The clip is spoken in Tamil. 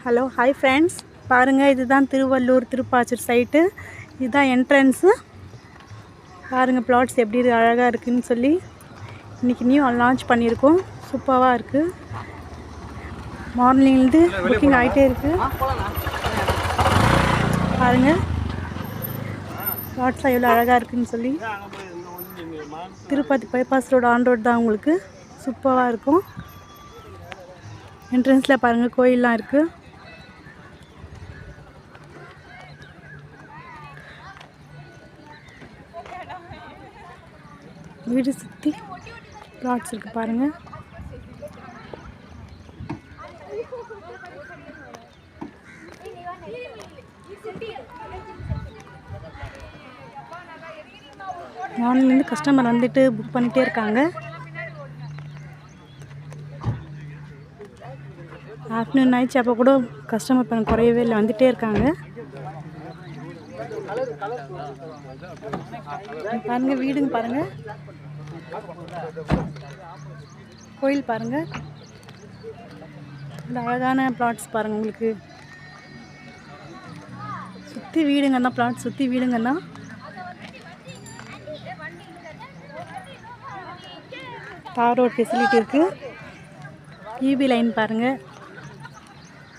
ஹலோ ஹாய் ஃப்ரெண்ட்ஸ் பாருங்கள் இதுதான் திருவள்ளூர் திருப்பாச்சூர் சைட்டு இதுதான் என்ட்ரன்ஸு பாருங்கள் பிளாட்ஸ் எப்படி இருக்கு- அழகா இருக்குன்னு சொல்லி இன்றைக்கி நியூ லான்ச் பண்ணியிருக்கோம். சூப்பராக இருக்குது மார்னிங்லேருந்து புக்கிங் ஆகிட்டே இருக்குது பாருங்கள் பிளாட்ஸ்லாம் எவ்வளோ அழகாக இருக்குன்னு சொல்லி. Tirupati bypass road on road தான் உங்களுக்கு. சூப்பராக இருக்கும். என்ட்ரன்ஸில் பாருங்கள் கோயிலெலாம் இருக்குது வீடு சுற்றி பிளாட்ஸ் இருக்குது பாருங்கள் மார்னிங்லேருந்து கஸ்டமர் வந்துட்டு புக் பண்ணிகிட்டே இருக்காங்க. ஆஃப்டர்நூன் ஆயிடுச்சு அப்போ கூட கஸ்டமர் பண்ண குறையவே இல்லை வந்துகிட்டே இருக்காங்க. பாருங்கள் வீடுங்க பாருங்கள் கோயில் பாருங்க. இந்த அழகான பிளாட்ஸ் பாருங்க உங்களுக்கு. சுற்றி வீடுங்கன்னா பிளாட் சுற்றி வீடுங்கன்னா. தார் ரோட் ஃபெசிலிட்டி இருக்குது ஈபி லைன் பாருங்கள்